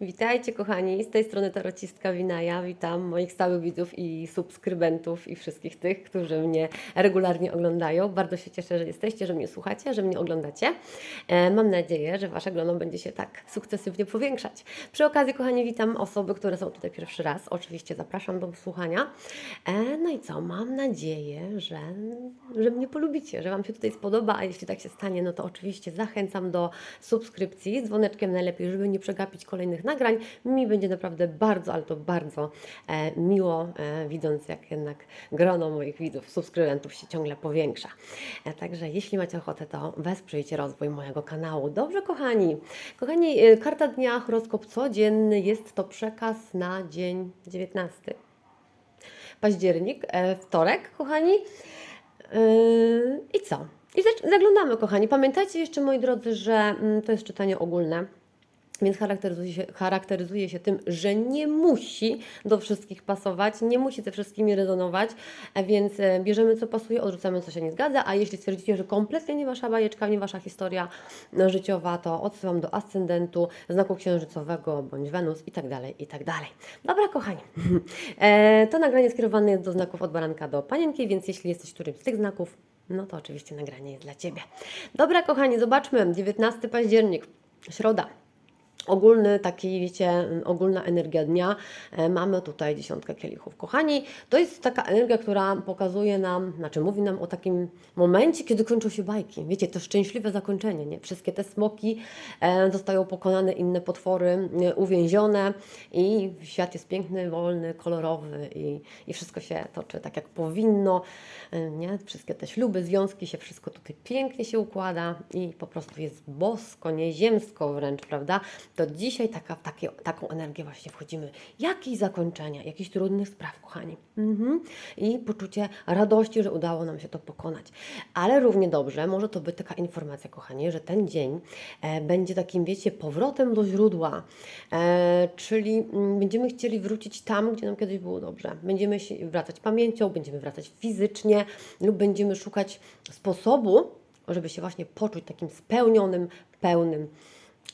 Witajcie kochani, z tej strony tarocistka Winaja. Witam moich stałych widzów i subskrybentów i wszystkich tych, którzy mnie regularnie oglądają. Bardzo się cieszę, że jesteście, że mnie słuchacie, że mnie oglądacie. E, mam nadzieję, że Wasze grono będzie się tak sukcesywnie powiększać. Przy okazji, kochani, witam osoby, które są tutaj pierwszy raz. Oczywiście zapraszam do słuchania. E, no i co, mam nadzieję, że, że mnie polubicie, że Wam się tutaj spodoba, a jeśli tak się stanie, no to oczywiście zachęcam do subskrypcji z dzwoneczkiem najlepiej, żeby nie przegapić kolejnych nagrań. Mi będzie naprawdę bardzo, ale to bardzo e, miło, e, widząc jak jednak grono moich widzów, subskrybentów się ciągle powiększa. E, także jeśli macie ochotę, to wesprzyjcie rozwój mojego kanału. Dobrze, kochani. Kochani, e, karta dnia, horoskop codzienny, jest to przekaz na dzień 19 październik, e, wtorek, kochani. Yy, I co? I zaglądamy, kochani. Pamiętajcie jeszcze, moi drodzy, że mm, to jest czytanie ogólne. Więc charakteryzuje się, charakteryzuje się tym, że nie musi do wszystkich pasować, nie musi ze wszystkimi rezonować, e, więc e, bierzemy co pasuje, odrzucamy co się nie zgadza, a jeśli stwierdzicie, że kompletnie nie wasza bajeczka, nie wasza historia no, życiowa, to odsyłam do ascendentu, znaku księżycowego bądź Wenus i tak dalej, i tak dalej. Dobra, kochani. E, to nagranie skierowane jest do znaków od baranka do panienki, więc jeśli jesteś którymś z tych znaków, no to oczywiście nagranie jest dla Ciebie. Dobra, kochani, zobaczmy. 19 październik, środa. Ogólny taki, wiecie, ogólna energia dnia. E, Mamy tutaj dziesiątkę kielichów. Kochani, to jest taka energia, która pokazuje nam, znaczy mówi nam o takim momencie, kiedy kończą się bajki. Wiecie, to szczęśliwe zakończenie, nie? Wszystkie te smoki e, zostają pokonane, inne potwory e, uwięzione i świat jest piękny, wolny, kolorowy i, i wszystko się toczy tak, jak powinno, nie? Wszystkie te śluby, związki się, wszystko tutaj pięknie się układa i po prostu jest bosko, nieziemsko wręcz, prawda? To dzisiaj taka, w takie, taką energię właśnie wchodzimy. Jakieś zakończenia, jakichś trudnych spraw, kochani. Mhm. I poczucie radości, że udało nam się to pokonać. Ale równie dobrze może to być taka informacja, kochani, że ten dzień e, będzie takim, wiecie, powrotem do źródła. E, czyli mm, będziemy chcieli wrócić tam, gdzie nam kiedyś było dobrze. Będziemy się wracać pamięcią, będziemy wracać fizycznie lub będziemy szukać sposobu, żeby się właśnie poczuć takim spełnionym, pełnym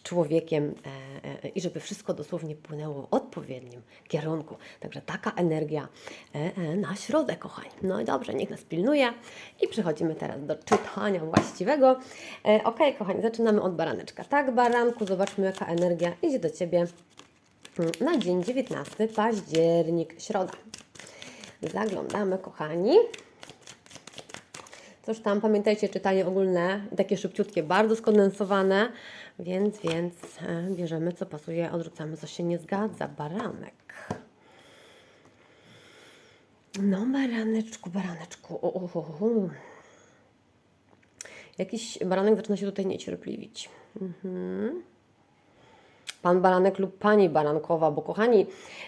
człowiekiem e, e, i żeby wszystko dosłownie płynęło w odpowiednim kierunku. Także taka energia e, na środę, kochani. No i dobrze, niech nas pilnuje i przechodzimy teraz do czytania właściwego. Ok, kochani, zaczynamy od baraneczka. Tak, baranku, zobaczmy jaka energia idzie do Ciebie mm, na dzień 19 październik, środa. Zaglądamy, kochani. Cóż tam, pamiętajcie, czytanie ogólne, takie szybciutkie, bardzo skondensowane, więc, więc e, bierzemy co pasuje, odrzucamy co się nie zgadza. Baranek. No, baraneczku, baraneczku. O. Jakiś baranek zaczyna się tutaj niecierpliwić. Mhm pan baranek lub pani barankowa, bo kochani,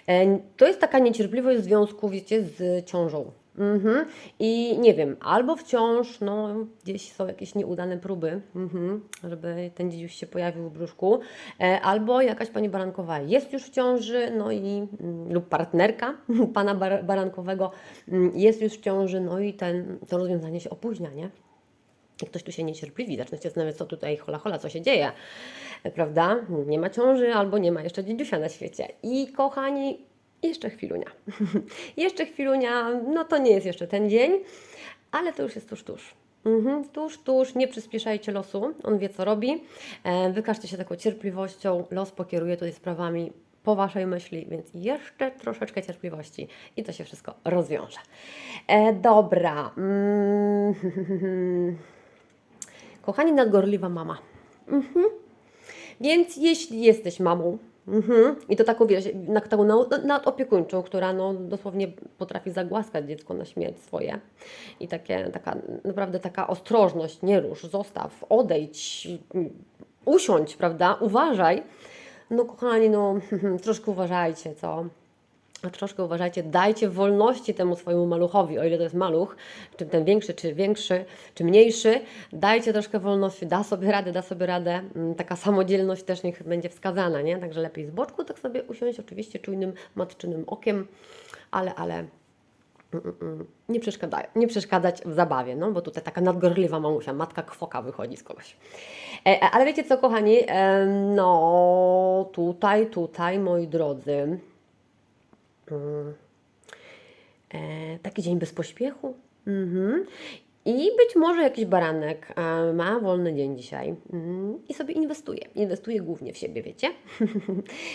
e, to jest taka niecierpliwość w związku, wiecie, z ciążą. Mhm. I nie wiem, albo wciąż, no gdzieś są jakieś nieudane próby, mhm, żeby ten dzidziuś się pojawił w brzuszku, e, albo jakaś pani barankowa jest już w ciąży, no i mm, lub partnerka pana bar barankowego mm, jest już w ciąży, no i ten, to rozwiązanie się opóźnia, nie? Ktoś tu się niecierpliwi, zaczyna się zastanawiać, co tutaj hola hola, co się dzieje, prawda? Nie ma ciąży albo nie ma jeszcze dziedziusia na świecie. I kochani, jeszcze chwilunia. jeszcze chwilunia, no to nie jest jeszcze ten dzień, ale to już jest tuż, tuż. Mhm, tuż, tuż, nie przyspieszajcie losu, on wie co robi. E, wykażcie się taką cierpliwością, los pokieruje tutaj sprawami po Waszej myśli, więc jeszcze troszeczkę cierpliwości i to się wszystko rozwiąże. E, dobra. Mm, Kochani, nadgorliwa mama. Mhm. Więc jeśli jesteś mamą, mhm, i to taką, wiesz, na, taką na- nadopiekuńczą, która no, dosłownie potrafi zagłaskać dziecko na śmierć swoje. I takie, taka, naprawdę taka ostrożność, nie rusz, zostaw, odejdź, usiądź, prawda, uważaj, no kochani, no troszkę uważajcie, co? Troszkę uważajcie, dajcie wolności temu swojemu maluchowi, o ile to jest maluch, czy ten większy, czy większy, czy mniejszy, dajcie troszkę wolności, da sobie radę, da sobie radę. Mm, Taka samodzielność też niech będzie wskazana, nie? Także lepiej z boczku tak sobie usiąść, oczywiście czujnym, matczynym okiem, ale, ale mm, mm, nie, przeszkadzają, nie przeszkadzać w zabawie, no bo tutaj taka nadgorliwa mamusia, matka kwoka wychodzi z kogoś. E, e, ale wiecie co, kochani, e, no tutaj, tutaj, moi drodzy, taki dzień bez pośpiechu. Mhm. I być może jakiś baranek e, ma wolny dzień dzisiaj mm, i sobie inwestuje. Inwestuje głównie w siebie, wiecie?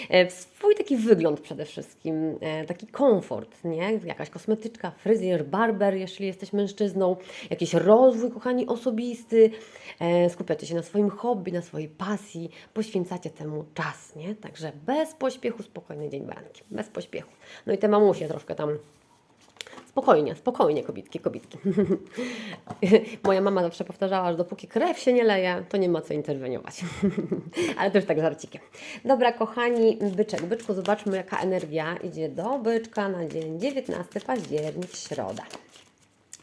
E, w swój taki wygląd przede wszystkim, e, taki komfort, nie? Jakaś kosmetyczka, fryzjer, barber, jeśli jesteś mężczyzną, jakiś rozwój, kochani, osobisty. Skupiacie się na swoim hobby, na swojej pasji, poświęcacie temu czas, nie? Także bez pośpiechu, spokojny dzień baranki, bez pośpiechu. No i te mamusie troszkę tam Spokojnie, spokojnie, kobitki, kobitki. Moja mama zawsze powtarzała, że dopóki krew się nie leje, to nie ma co interweniować. Ale też tak żarcikiem. Dobra, kochani, byczek, byczku, zobaczmy jaka energia idzie do byczka na dzień 19 październik, środa.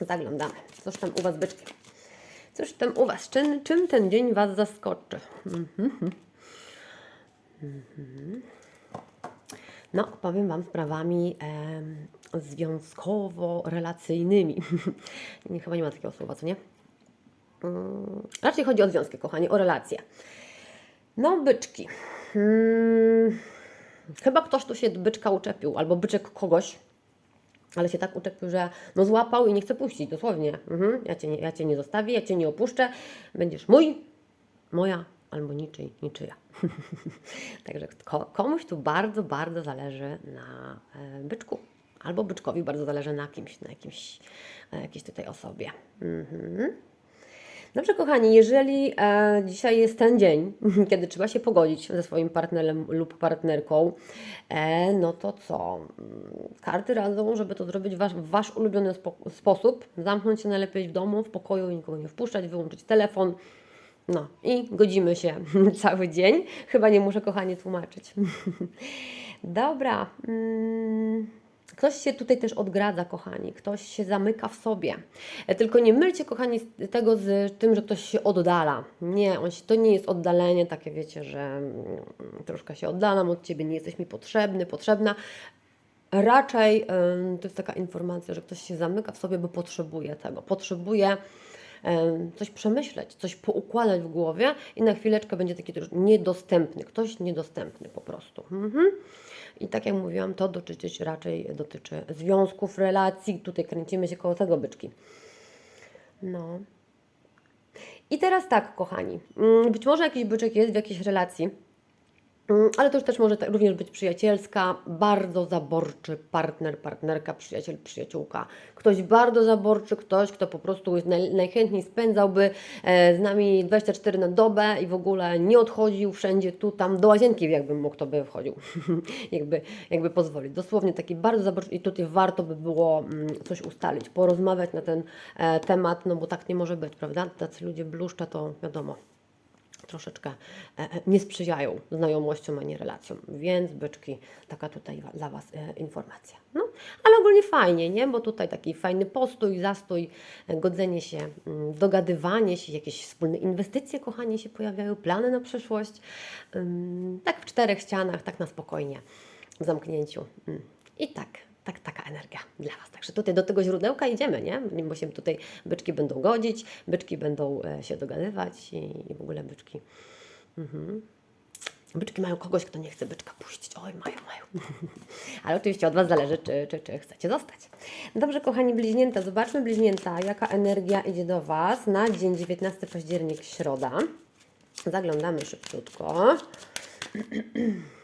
Zaglądamy. Cóż tam u Was, byczki? Cóż tam u Was? Czym, czym ten dzień Was zaskoczy? Mhm. Mhm. No, powiem Wam sprawami em, związkowo-relacyjnymi. chyba nie ma takiego słowa, co nie? Mm, raczej chodzi o związki, kochani, o relacje. No, byczki. Hmm, chyba ktoś tu się byczka uczepił, albo byczek kogoś, ale się tak uczepił, że no złapał i nie chce puścić, dosłownie. Mhm, ja, cię nie, ja Cię nie zostawię, ja Cię nie opuszczę, będziesz mój, moja albo niczyj, niczyja. Także ko- komuś tu bardzo, bardzo zależy na e, byczku. Albo byczkowi bardzo zależy na kimś, na jakimś, na jakiejś tutaj osobie. Mhm. Dobrze, kochani, jeżeli e, dzisiaj jest ten dzień, kiedy trzeba się pogodzić ze swoim partnerem lub partnerką, e, no to co? Karty radzą, żeby to zrobić w wasz, wasz ulubiony spo, sposób. Zamknąć się najlepiej w domu, w pokoju, nikogo nie wpuszczać, wyłączyć telefon. No i godzimy się cały dzień. Chyba nie muszę, kochanie, tłumaczyć. Dobra. mm, Ktoś się tutaj też odgradza, kochani, ktoś się zamyka w sobie. E, Tylko nie mylcie, kochani, tego z tym, że ktoś się oddala. Nie, on się, to nie jest oddalenie takie, wiecie, że mm, troszkę się oddalam od Ciebie, nie jesteś mi potrzebny, potrzebna. Raczej to jest taka informacja, że ktoś się zamyka w sobie, bo potrzebuje tego. Potrzebuje coś przemyśleć, coś poukładać w głowie i na chwileczkę będzie taki też niedostępny. Ktoś niedostępny po prostu. Mhm. I tak jak mówiłam, to dotyczyć raczej dotyczy związków, relacji. Tutaj kręcimy się koło tego byczki. No. I teraz tak, kochani. Mm, Być może jakiś byczek jest w jakiejś relacji, Ale to już też może również być przyjacielska, bardzo zaborczy partner, partnerka, przyjaciel, przyjaciółka. Ktoś bardzo zaborczy, ktoś, kto po prostu najchętniej spędzałby e, z nami 24 na dobę i w ogóle nie odchodził wszędzie tu, tam, do łazienki jakby mógł, to by wchodził, jakby, jakby pozwolić. Dosłownie taki bardzo zaborczy i tutaj warto by było mm, coś ustalić, porozmawiać na ten e, temat, no bo tak nie może być, prawda? Tacy ludzie bluszcza to wiadomo troszeczkę e, e, nie sprzyjają znajomościom, a nie relacjom. Więc byczki, taka tutaj dla Was e, informacja. No, ale ogólnie fajnie, nie? Bo tutaj taki fajny postój, zastój, godzenie się, mm, dogadywanie się, jakieś wspólne inwestycje, kochani, się pojawiają, plany na przyszłość. Tak w czterech ścianach, tak na spokojnie, w zamknięciu. Mm. I tak, tak, taka energia dla Was. Także tutaj do tego źródełka idziemy, nie? Bo się tutaj byczki będą godzić, byczki będą e, się dogadywać i, i w ogóle byczki. Mhm. Byczki mają kogoś, kto nie chce byczka puścić. Oj, mają, mają. Ale oczywiście od Was zależy, czy, czy, czy chcecie zostać. Dobrze, kochani bliźnięta, zobaczmy bliźnięta, jaka energia idzie do Was na dzień 19 październik, środa. Zaglądamy szybciutko.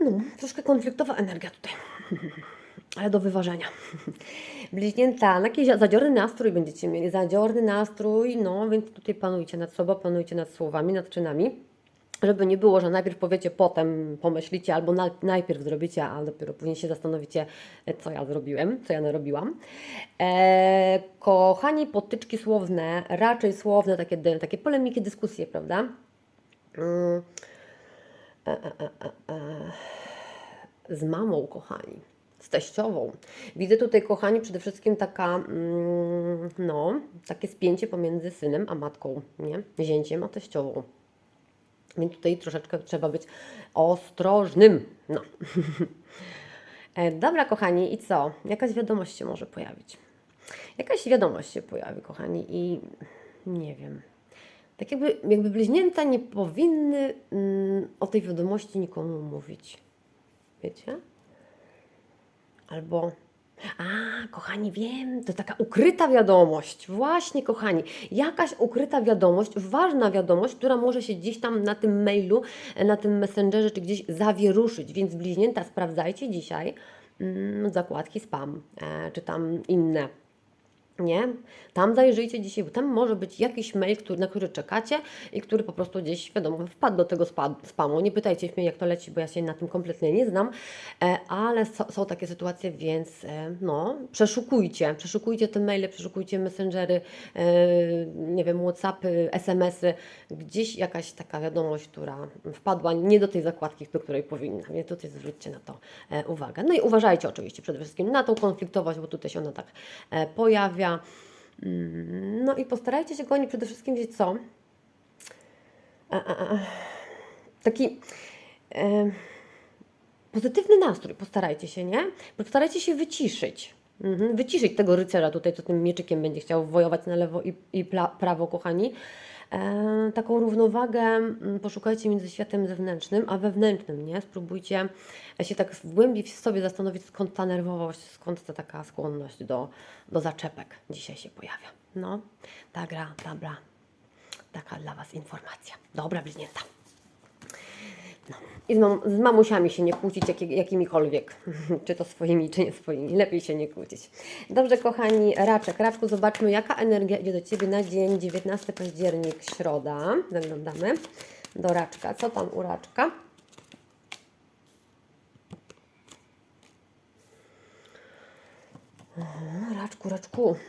No, troszkę konfliktowa energia tutaj, ale do wyważenia. Bliźnięta, jakiś zadziorny nastrój będziecie mieli, zadziorny nastrój, no więc tutaj panujcie nad sobą, panujcie nad słowami, nad czynami, żeby nie było, że najpierw powiecie, potem pomyślicie, albo na, najpierw zrobicie, a dopiero później się zastanowicie, e, co ja zrobiłem, co ja narobiłam. E, kochani, potyczki słowne, raczej słowne, takie, takie polemiki, dyskusje, prawda? Mm. Z mamą, kochani, z teściową. Widzę tutaj, kochani, przede wszystkim taka, mm, no, takie spięcie pomiędzy synem a matką, nie? Zięciem a teściową. Więc tutaj troszeczkę trzeba być ostrożnym. No. E, Dobra, kochani, i co? Jakaś wiadomość się może pojawić. Jakaś wiadomość się pojawi, kochani, i nie wiem. Tak jakby, jakby bliźnięta nie powinny mm, o tej wiadomości nikomu mówić. Wiecie? Albo. A, kochani, wiem, to taka ukryta wiadomość. Właśnie, kochani, jakaś ukryta wiadomość, ważna wiadomość, która może się gdzieś tam na tym mailu, e, na tym messengerze, czy gdzieś zawieruszyć. Więc bliźnięta, sprawdzajcie dzisiaj mm, zakładki spam, e, czy tam inne nie? Tam zajrzyjcie dzisiaj, bo tam może być jakiś mail, który, na który czekacie i który po prostu gdzieś, wiadomo, wpadł do tego spa- spamu. Nie pytajcie mnie, jak to leci, bo ja się na tym kompletnie nie znam, e, ale so, są takie sytuacje, więc e, no, przeszukujcie, przeszukujcie te maile, przeszukujcie messengery, e, nie wiem, Whatsappy, SMS-y, gdzieś jakaś taka wiadomość, która wpadła nie do tej zakładki, do której powinna, więc tutaj zwróćcie na to e, uwagę. No i uważajcie oczywiście przede wszystkim na tą konfliktowość, bo tutaj się ona tak e, pojawia. Mm, No i postarajcie się kochani przede wszystkim wiedzieć co? Taki e, pozytywny nastrój postarajcie się, nie? Postarajcie się wyciszyć. Mhm, wyciszyć tego rycerza tutaj, co tym mieczykiem będzie chciał wojować na lewo i, i prawo, kochani. E, taką równowagę mm, poszukajcie między światem zewnętrznym a wewnętrznym, nie? Spróbujcie się tak w głębi w sobie zastanowić, skąd ta nerwowość, skąd ta taka skłonność do, do zaczepek dzisiaj się pojawia. No, ta gra, dobra, taka dla Was informacja. Dobra, bliźnięta. I z, mam, z mamusiami się nie kłócić jak, jakimikolwiek, czy to swoimi, czy nie swoimi. Lepiej się nie kłócić. Dobrze, kochani, Raczek. Raczku, zobaczmy, jaka energia idzie do Ciebie na dzień 19 październik, środa. Zaglądamy do Raczka. Co tam u Raczka? Aha, Raczku, Raczku.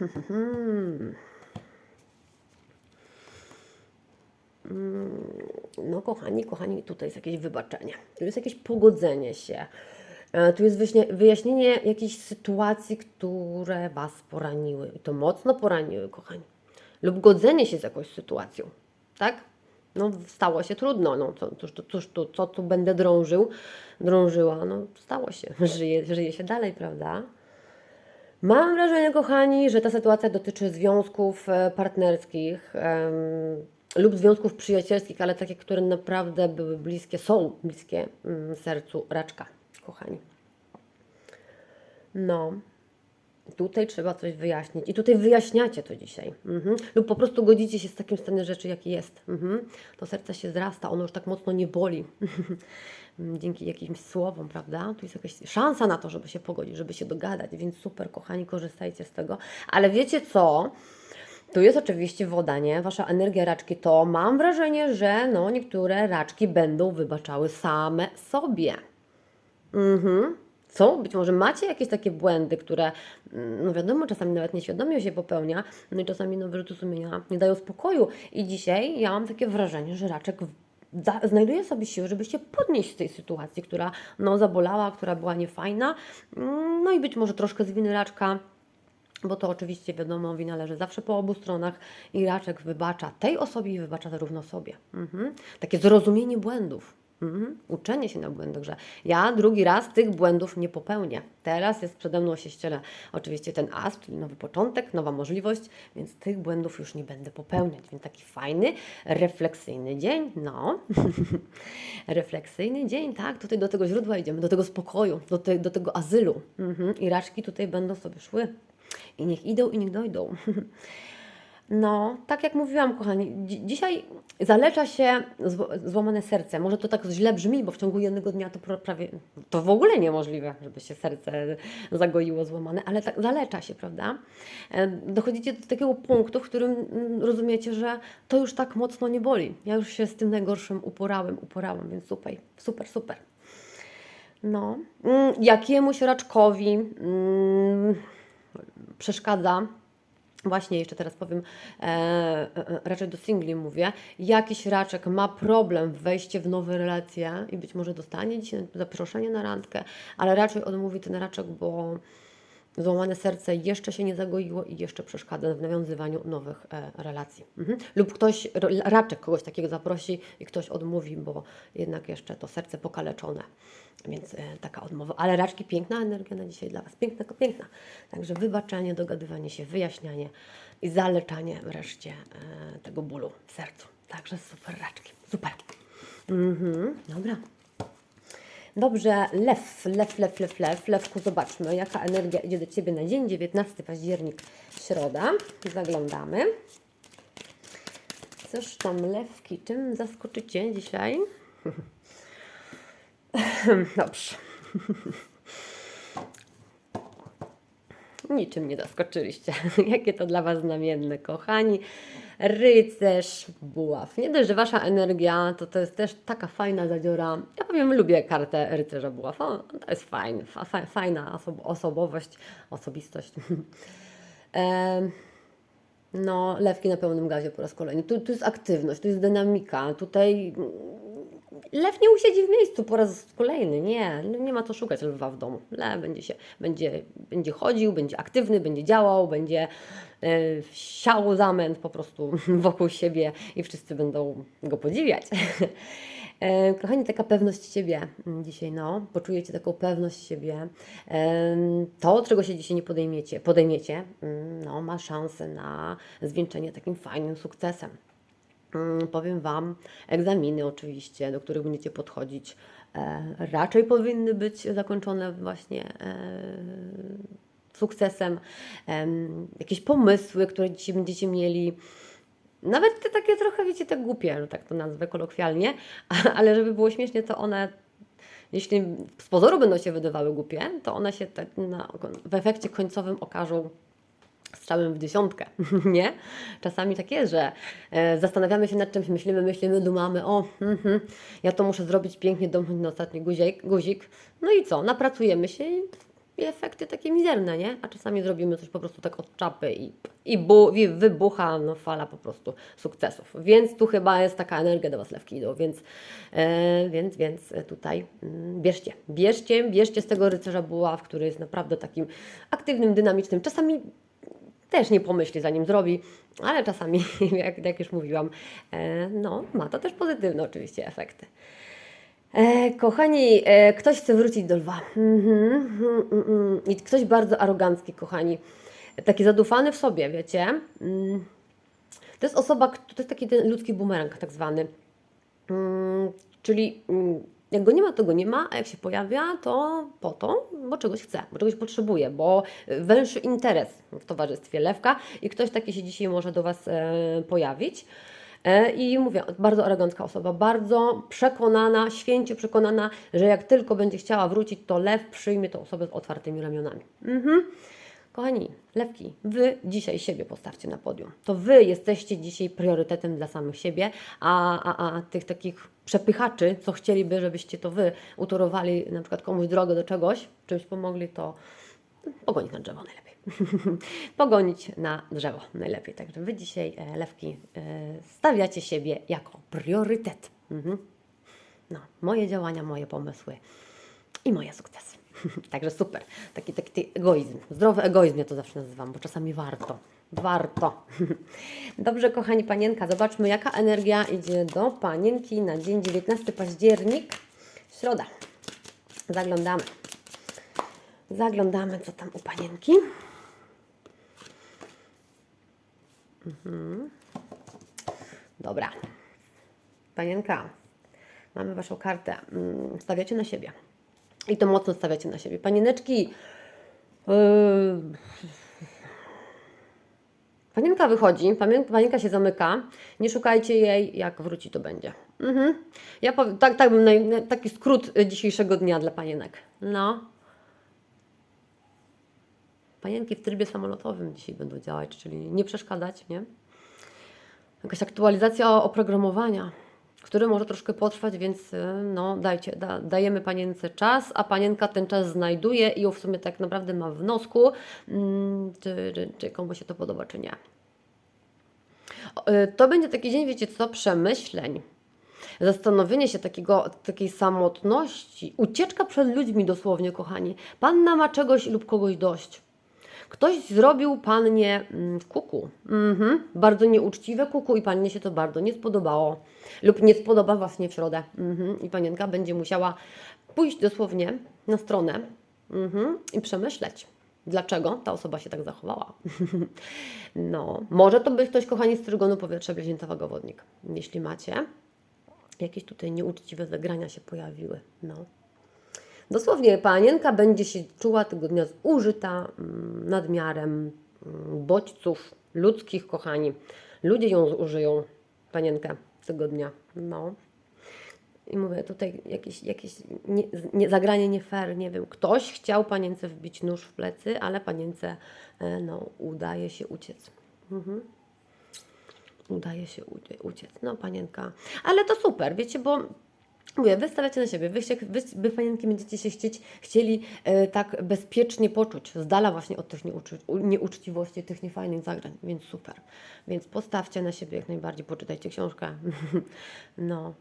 No, kochani, kochani, tutaj jest jakieś wybaczenie, tu jest jakieś pogodzenie się, e, tu jest wyjaśnie- wyjaśnienie jakichś sytuacji, które Was poraniły i to mocno poraniły, kochani, lub godzenie się z jakąś sytuacją, tak? No, stało się trudno, no, cóż, tu- cóż, tu, co tu będę drążył, drążyła, no, stało się, żyje, żyje się dalej, prawda? Mam wrażenie, kochani, że ta sytuacja dotyczy związków e, partnerskich em, lub związków przyjacielskich, ale takie, które naprawdę były bliskie, są bliskie mm, sercu raczka, kochani. No, tutaj trzeba coś wyjaśnić i tutaj wyjaśniacie to dzisiaj. Mhm. Lub po prostu godzicie się z takim stanem rzeczy, jaki jest. Mhm. To serce się zrasta, ono już tak mocno nie boli. Dzięki jakimś słowom, prawda? Tu jest jakaś szansa na to, żeby się pogodzić, żeby się dogadać, więc super, kochani, korzystajcie z tego. Ale wiecie co? Tu jest oczywiście woda, nie? Wasza energia raczki to mam wrażenie, że no, niektóre raczki będą wybaczały same sobie. Mhm. Są, być może macie jakieś takie błędy, które, mm, no wiadomo, czasami nawet nieświadomie się popełnia, no i czasami no, wyrzuty sumienia nie dają spokoju. I dzisiaj ja mam takie wrażenie, że raczek znajduje sobie siły, żeby się podnieść z tej sytuacji, która no, zabolała, która była niefajna. Mm, No i być może troszkę z winy raczka bo to oczywiście wiadomo, wina leży zawsze po obu stronach i raczek wybacza tej osobie i wybacza zarówno sobie. Mhm. Takie zrozumienie błędów. Mhm. Uczenie się na błędach, że ja drugi raz tych błędów nie popełnię. Teraz jest przede mną ściele oczywiście ten as, czyli nowy początek, nowa możliwość, więc tych błędów już nie będę popełniać. Więc taki fajny, refleksyjny dzień, no. refleksyjny dzień, tak, tutaj do tego źródła idziemy, do tego spokoju, do, te, do tego azylu. Mhm. I raczki tutaj będą sobie szły. I niech idą i niech dojdą. No, tak jak mówiłam, kochani, dzi- dzisiaj zalecza się zł- złamane serce. Może to tak źle brzmi, bo w ciągu jednego dnia to pra- prawie, to w ogóle niemożliwe, żeby się serce zagoiło złamane, ale tak zalecza się, prawda? Dochodzicie do takiego punktu, w którym mm, rozumiecie, że to już tak mocno nie boli. Ja już się z tym najgorszym uporałem, uporałam, więc super, super, super. No, jakiemuś raczkowi mm, przeszkadza. Właśnie jeszcze teraz powiem, e, e, raczej do singli mówię, jakiś raczek ma problem w wejście w nowe relacje i być może dostanie dzisiaj zaproszenie na randkę, ale raczej odmówi ten raczek, bo Złamane serce jeszcze się nie zagoiło i jeszcze przeszkadza w nawiązywaniu nowych e, relacji. Mhm. Lub ktoś, raczek kogoś takiego zaprosi i ktoś odmówi, bo jednak jeszcze to serce pokaleczone. Więc e, taka odmowa. Ale raczki, piękna energia na dzisiaj dla Was. Piękna, piękna. Także wybaczanie, dogadywanie się, wyjaśnianie i zaleczanie wreszcie e, tego bólu w sercu. Także super raczki. Super. Mhm. Dobra. Dobrze, lew, lew, lew, lew, lew, lewku, zobaczmy, jaka energia idzie do Ciebie na dzień 19 październik, środa. Zaglądamy. Cóż tam, lewki, czym zaskoczycie dzisiaj? Dobrze. Niczym nie zaskoczyliście. Jakie to dla Was znamienne, kochani. Rycerz, buław. Nie dość, że Wasza energia to, to jest też taka fajna zadziora. Ja powiem, lubię kartę rycerza buław. O, to jest fajny, fa, fa, fajna osob osobowość, osobistość. No, lewki na pełnym gazie po raz kolejny. Tu, tu jest aktywność, tu jest dynamika. Tutaj lew nie usiedzi w miejscu po raz kolejny. Nie, no nie ma co szukać lwa w domu. Lew będzie się, będzie, będzie chodził, będzie aktywny, będzie działał, będzie e, siał zamęt po prostu wokół siebie i wszyscy będą go podziwiać. E, Kochani, taka pewność siebie mm, dzisiaj, no, poczujecie taką pewność siebie. Em, To, czego się dzisiaj nie podejmiecie, podejmiecie, mm, no, ma szansę na zwieńczenie takim fajnym sukcesem. Mm, Powiem Wam, egzaminy oczywiście, do których będziecie podchodzić, e, raczej powinny być zakończone właśnie e, sukcesem. Em, jakieś pomysły, które dzisiaj będziecie mieli. Nawet te takie trochę, wiecie, te głupie, że tak to nazwę kolokwialnie, ale żeby było śmiesznie, to one, jeśli z pozoru będą się wydawały głupie, to one się tak na, w efekcie końcowym okażą strzałem w dziesiątkę, nie? Czasami tak jest, że e, zastanawiamy się nad czymś, myślimy, myślimy, dumamy, o, mhm, ja to muszę zrobić pięknie, domknąć na ostatni guzik, guzik, no i co, napracujemy się i, efekty takie mizerne, nie? A czasami zrobimy coś po prostu tak od czapy i, i, bu, i wybucha no, fala po prostu sukcesów. Więc tu chyba jest taka energia do Was lewki idą, więc, e, więc, więc tutaj mm, bierzcie, bierzcie, bierzcie z tego rycerza buław, który jest naprawdę takim aktywnym, dynamicznym, czasami też nie pomyśli, zanim zrobi, ale czasami, jak, jak już mówiłam, e, no, ma to też pozytywne oczywiście efekty. E, kochani, e, ktoś chce wrócić do lwa. Mhm, mhm, mhm. I ktoś bardzo arogancki, kochani. Taki zadufany w sobie, wiecie. Mm. To jest osoba, to jest taki ten ludzki bumerang tak zwany. Mm, czyli mm, jak go nie ma, to go nie ma, a jak się pojawia, to po to, bo czegoś chce, bo czegoś potrzebuje, bo y, węży interes w towarzystwie lewka i ktoś taki się dzisiaj może do Was e, pojawić. E, I mówię, bardzo arogancka osoba, bardzo przekonana, święcie przekonana, że jak tylko będzie chciała wrócić, to lew przyjmie tę osobę z otwartymi ramionami. Mhm. Kochani, lewki, wy dzisiaj siebie postawcie na podium. To wy jesteście dzisiaj priorytetem dla samych siebie, a, a, a tych takich przepychaczy, co chcieliby, żebyście to wy utorowali na przykład komuś drogę do czegoś, czymś pomogli, to pogonić na drzewo najlepiej. pogonić na drzewo najlepiej. Także wy dzisiaj, e, lewki, e, stawiacie siebie jako priorytet. Mhm. No, moje działania, moje pomysły i moje sukcesy. Także super. Taki, taki, egoizm. Zdrowy egoizm ja to zawsze nazywam, bo czasami warto. Warto. Dobrze, kochani panienka, zobaczmy jaka energia idzie do panienki na dzień 19 październik, środa. Zaglądamy. Zaglądamy, co tam u panienki. Mhm. Dobra. Panienka, mamy Waszą kartę. Mm, Stawiacie na siebie. I to mocno stawiacie na siebie. Panieneczki, yy... panienka wychodzi, panienka się zamyka, nie szukajcie jej, jak wróci to będzie. Mhm. Ja powiem, tak, tak bym, naj, na- taki skrót dzisiejszego dnia dla panienek. No. Panienki w trybie samolotowym dzisiaj będą działać, czyli nie przeszkadzać, nie? Jakaś aktualizacja oprogramowania, który może troszkę potrwać, więc y, no, dajcie, da, dajemy panience czas, a panienka ten czas znajduje i ją w sumie tak naprawdę ma w nosku, mm, czy, czy, czy komu się to podoba, czy nie. Y, To będzie taki dzień, wiecie co, przemyśleń. Zastanowienie się takiego, takiej samotności, ucieczka przed ludźmi dosłownie, kochani. Panna ma czegoś lub kogoś dość. Ktoś zrobił pannie mm, kuku. Mhm. Bardzo nieuczciwe kuku i pannie się to bardzo nie spodobało. Lub nie spodoba właśnie w środę. Mhm. I panienka będzie musiała pójść dosłownie na stronę mhm. i przemyśleć, dlaczego ta osoba się tak zachowała. no, może to być ktoś, kochani, z trygonu powietrza bliźniętowego wodnik. Jeśli macie, jakieś tutaj nieuczciwe zagrania się pojawiły. No. Dosłownie panienka będzie się czuła tego dnia zużyta mm, nadmiarem mm, bodźców ludzkich, kochani. Ludzie ją zużyją, panienkę, tego dnia. No. I mówię, tutaj jakieś, jakieś nie, nie, zagranie nie fair, nie wiem. Ktoś chciał panience wbić nóż w plecy, ale panience e, no, udaje się uciec. Mhm udaje się ucie- uciec. No, panienka. Ale to super, wiecie, bo mówię, wy stawiacie na siebie, wy, się, wy, wy panienki będziecie się chcieć, chcieli e, tak bezpiecznie poczuć, z dala właśnie od tych nieuczy, nieuczciwości, tych niefajnych zagrań, więc super. Więc postawcie na siebie jak najbardziej, poczytajcie książkę. no,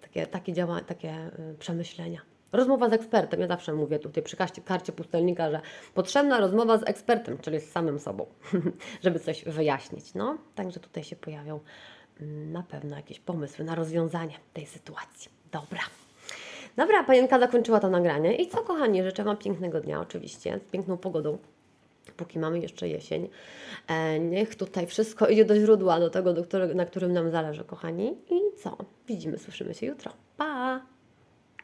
takie, takie działa, takie y, przemyślenia. Rozmowa z ekspertem. Ja zawsze mówię tutaj przy karcie, karcie pustelnika, że potrzebna rozmowa z ekspertem, czyli z samym sobą, żeby coś wyjaśnić. No, także tutaj się pojawią mm, na pewno jakieś pomysły na rozwiązanie tej sytuacji. Dobra. Dobra, panienka zakończyła to nagranie. I co, kochani, życzę Wam pięknego dnia, oczywiście, z piękną pogodą póki mamy jeszcze jesień. E, niech tutaj wszystko idzie do źródła, do tego, do którego, na którym nam zależy, kochani. I co? Widzimy, słyszymy się jutro. Pa!